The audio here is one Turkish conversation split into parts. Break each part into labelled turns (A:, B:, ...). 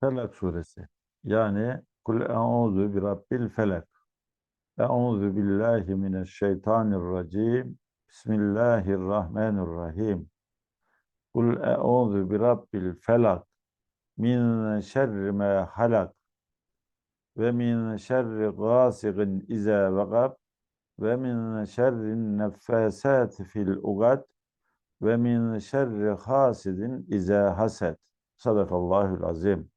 A: Felak suresi. Yani Kul e'udhu bi rabbil felak. E'udhu billahi mineşşeytanirracim. Bismillahirrahmanirrahim. Kul e'udhu bi rabbil felak. Min şerri ma halak. Ve min şerri gâsigin izâ vegab. Ve min şerrin neffâsâti fil ugad. Ve min şerri hasidin izâ hased. Sadakallahul azim.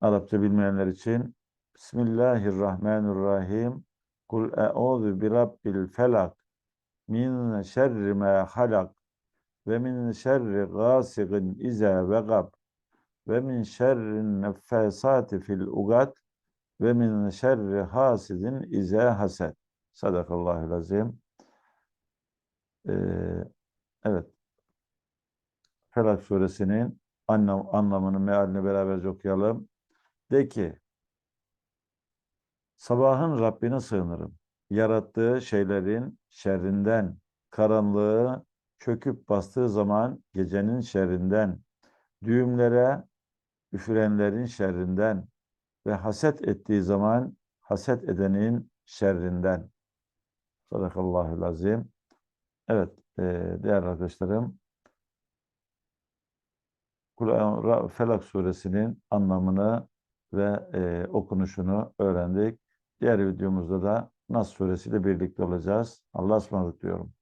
A: Arapça bilmeyenler için Bismillahirrahmanirrahim. Kul e'udhu bi rabbil felak min şerri ma halak ve min şerri gâsigin izâ vegab ve min şerrin neffâsâti fil ugad ve min şerri hasidin izâ hased. Sadakallahul azim. Ee, evet. Felak suresinin anlam, anlamını, mealini beraberce okuyalım. De ki, sabahın Rabbine sığınırım. Yarattığı şeylerin şerrinden, karanlığı çöküp bastığı zaman gecenin şerrinden, düğümlere üfürenlerin şerrinden ve haset ettiği zaman haset edenin şerrinden. Sadakallahul azim. Evet, e, değerli arkadaşlarım, Kul- Felak suresinin anlamını ve e, okunuşunu öğrendik. Diğer videomuzda da Nas suresiyle birlikte olacağız. Allah'a ısmarladık diyorum.